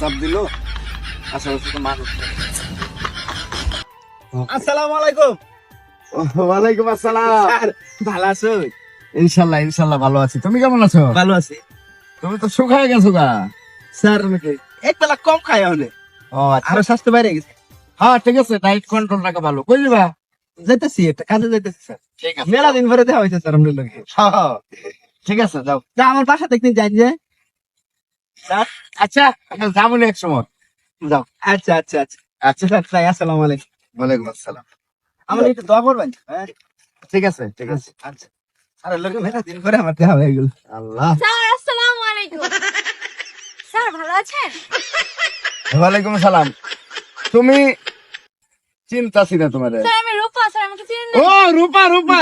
চাপ দিল। আশেপাশে তো মানুষ আসসালামু আলাইকুম। ওয়ালাইকুম আসসালাম। ভালো আছো? ইনশাল্লাহ ইনশাল্লাহ ভালো আছি। তুমি কেমন আছো? ভালো আছি। তুমি তো শুকায় গেছো গা। স্যার এক বেলা কম খাই হলে? ও আচ্ছা। আরও স্বাস্থ্য বাইরে গেছে? হ্যাঁ ঠিক আছে ডাইট কন্ট্রোল রাখা ভালো। কই যাবা যাইতেছি একটা কাজে যাইতেছি স্যার। ঠিক আছে। মেলা দিন পরে দেখা হয়েছে স্যার আমাদের লগে। হ্যাঁ, ঠিক আছে যাও। তা আমার বাসা দেখতে যাই যে। আচ্ছা যাব না এক সময়। যাও। আচ্ছা আচ্ছা আচ্ছা। আচ্ছা স্যার তাই আসসালামু আলাইকুম। ওয়ালাইকুম আসসালাম। আমার একটু দোয়া করবেন হ্যাঁ? ঠিক আছে ঠিক আছে। আচ্ছা আরে লোকে মেলা দিন পরে আমার দেখা হয়ে গেল। আল্লাহ। স্যার আসসালামু আলাইকুম। স্যার ভালো আছেন? ওয়ালাইকুম সালাম। তুমি চিন্তাছি না তোমার স্যার আমি রূপা স্যার আমাকে চিনেন ও রূপা রূপা।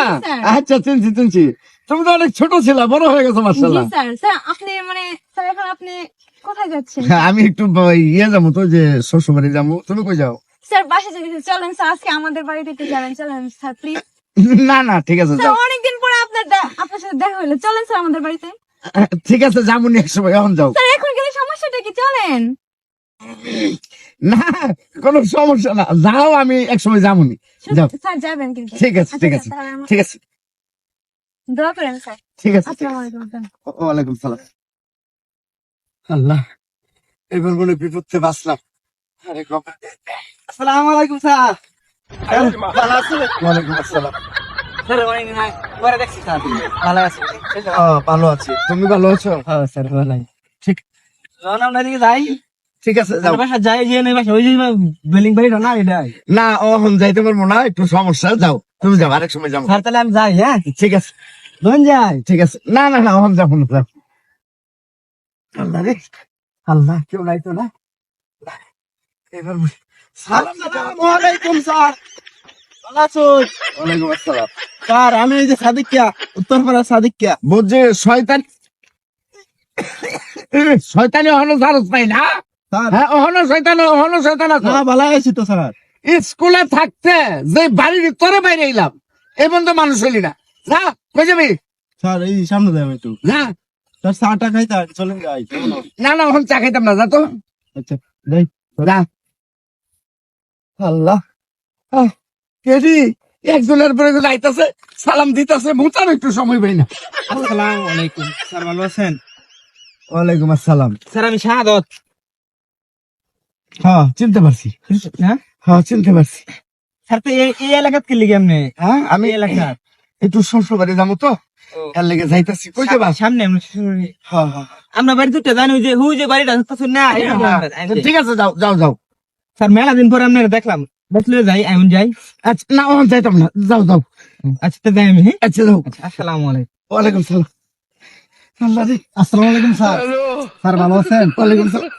আচ্ছা চিনছি চিনছি। তুমি তো অনেক ছোট ছিল বড় হয়ে গেছো মার্শাল্লাহ স্যার। স্যার আপনি মানে স্যার এখন আপনি কোথায় যাচ্ছেন? হ্যাঁ, আমি একটু ইয়ে যাব তো যে শ্বশুর বাড়ি যাব। তুমি কই যাও? স্যার বাসা যেতে চলেন স্যার আজকে আমাদের বাড়িতে একটু যাবেন। চলেন স্যার প্লিজ না না ঠিক আছে যাও। অনেকদিন পরে আপনার আপনার সাথে দেখা হলো চলেন স্যার আমাদের বাড়িতে। ঠিক আছে যাব নি এক সময় এখন যাও। স্যার এখন কিন্তু সমস্যাটা কি? চলেন। না কোনো সমস্যা না। যাও আমি এক সময় যাব নি। যাও। স্যার যাবেন কিন্তু। ঠিক আছে আচ্ছা, ঠিক আছে ঠিক আছে। দোয়া করেন স্যার। ঠিক আছে ঠিক আসসালামু আছে। আলাইকুম স্যার। ওয়ালাইকুম সালাম। আল্লাহ এবার মনে বিপদে বাঁচলাম। আরে কপাল। আলাইকুম স্যার। ভালো ওয়ালাইকুম আসসালাম। আছি ও, ভালো আছি। তুমি ভালো আছো? হ্যাঁ স্যার ভালো ঠিক। যখন আমরা এদিকে যাই? ঠিক আছে যাও। বাসা যাই যে নেই বাসা। ওই যে বিল্ডিং বাড়িটা না এটাই না এখন যাইতে পারব না একটু সমস্যা যাও। তুমি যাও আরেক সময় যাও স্যার তাহলে আমি যাই হ্যাঁ? ঠিক আছে। ধন যাই ঠিক আছে। না না না যাব না আল্লাহ রে আল্লাহ কেউ নাই তো না? এবার স্যার। আমি এই যে সাদিকিয়া উত্তরপাড়া সাদিকিয়া। বুঝছে শয়তান অহনো না? হ্যাঁ অহনো শয়তান অহনো শয়তান আছে। না ভালো আছি তো স্যার। স্কুলে থাকতে যে বাড়ির তোরে বাইরে এলাম এ বন্ধু মানুষ হইলি না। যা কই যাবি? স্যার এই সামনে দেয় একটু। যা স্যার চাটা খাইতে চলেন যাই না না এখন চা খাইতাম না যা তো। আচ্ছা যাই যা। আল্লাহ। কেডি একজনের পরে একজন সালাম দিতাছে মুতার একটু সময় পাই না। আসসালামু আলাইকুম। স্যার ভালো আছেন? ওয়ালাইকুম আসসালাম। স্যার আমি শাহাদত। হ্যাঁ চিনতে পারছি। হ্যাঁ? হ্যাঁ চিনতে পারছি। স্যার তো এই এলাকাত কি লিগে হ্যাঁ আমি আমি এলাকা একটু শ্বশুর বাড়ি যাব তো। এর লেগে যাইতাছি। সামনে আমরা। হ্যাঁ হ্যাঁ। বাড়ি দুটো জানি ওই যে হুই যে বাড়িটা তো না এই যে আমরা- এই যে। ঠিক আছে যাও যাও যাও। স্যার মেলা দিন পরে আপনারা দেখলাম। দেখলে যাই এমন যাই। আচ্ছা না ওখানে যাইতাম না। যাও যাও। আচ্ছা তো যাই আমি হ্যাঁ? আচ্ছা যাও। আচ্ছা আসসালামু আলাইকুম। ওয়ালাইকুম সালাম। আসসালামু আলাইকুম স্যার। স্যার ভালো আছেন? ওয়ালাইকুম সালাম।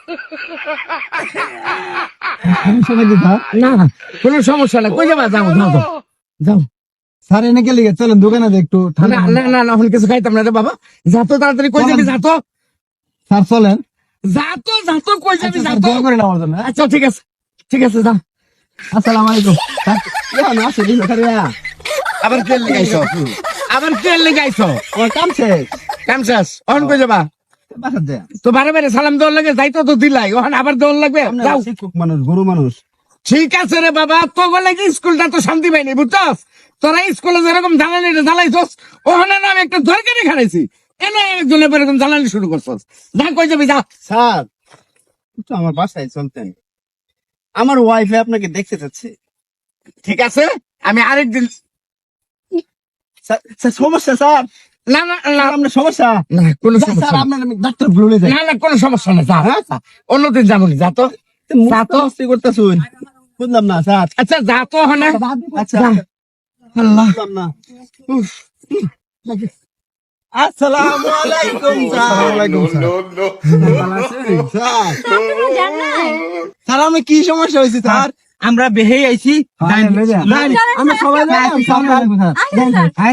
সমস্যা নাকি স্যার না না কোনো সমস্যা নাই। কই যাবা? যাও যাও যাও। স্যার এনে লিগে চলেন দোকানে একটু না না না না কিছু খাইতাম না রে বাবা। যা তো তাড়াতাড়ি কই যাবি যা তো। স্যার চলেন। যা তো যা তো কই যাবি যা তো। করেন আমার জন্য হ্যাঁ? আচ্ছা ঠিক আছে ঠিক আছে যা। আসসালামু আলাইকুম। ইয়া না আসে আবার তেল লাগাইছো আবার তেল লাগাইছো আমার কাম শেষ? কাম শেষ। অন কই যাবা? তো বারে বারে সালাম দেওয়ার লাগে যাইতো তো দিলাই। ওখানে আবার দেওয়ার লাগবে? শিক্ষক মানুষ গরু মানুষ। ঠিক আছে রে বাবা তো বলে কি স্কুলটা তো শান্তি পাইনি বুঝছস? তোরা স্কুলে যেরকম জ্বালানি জ্বালাইছস ওখানে না আমি একটা দরকারি খারাইছি এনে একজনের পর এরকম জ্বালানি শুরু করছস। যা কই যাবি যা। স্যার একটু আমার বাসায় চলতেন। আমার ওয়াইফে আপনাকে দেখতে চাচ্ছে ঠিক আছে আমি আরেকদিন স্যার স্যার, সমস্যা স্যার। না না না। স্যার আপনার সমস্যা? না কোনো স্যার সমস্যা আপনার আমি ডাক্তার বলে যাই। না না কোনো সমস্যা হ্যাঁ যা। অন্যদিন যাব নি, যা তো। যা তো। করতেছুন। বুঝলাম না স্যার আচ্ছা যা তো ওখানে। আচ্ছা আল্লাহ। বুঝলাম না। উফ। আসসালামু আলাইকুম স্যার। আমি কি সমস্যা হয়েছে স্যার আমরা বেহে আইছি। আমরা সবাই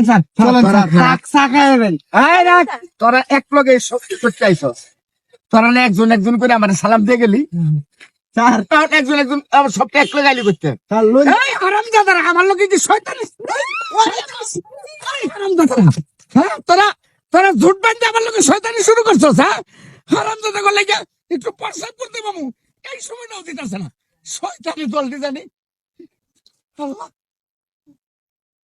স্যার। চলেন স্যার। থাক সাকাইবেন এই রাখ, তোরা এক লগে করতে আইসস তোরা না একজন একজন করে আমার সালাম দিয়ে গেলি। স্যার। একজন আমার আইলি করতে। স্যার লই এই হারাম আমার লোকে কি শয়তান? এই হারাম হ্যাঁ তোরা তোরা ঝুট বান্ধে আমার লোকে শয়তানি শুরু করছ হ্যাঁ হারাম দাদা করলে গিয়া একটু প্রসাব করতে মামু এই সময়টাও দিতেছে না। শয়তানি দলটি জানি? আল্লাহ।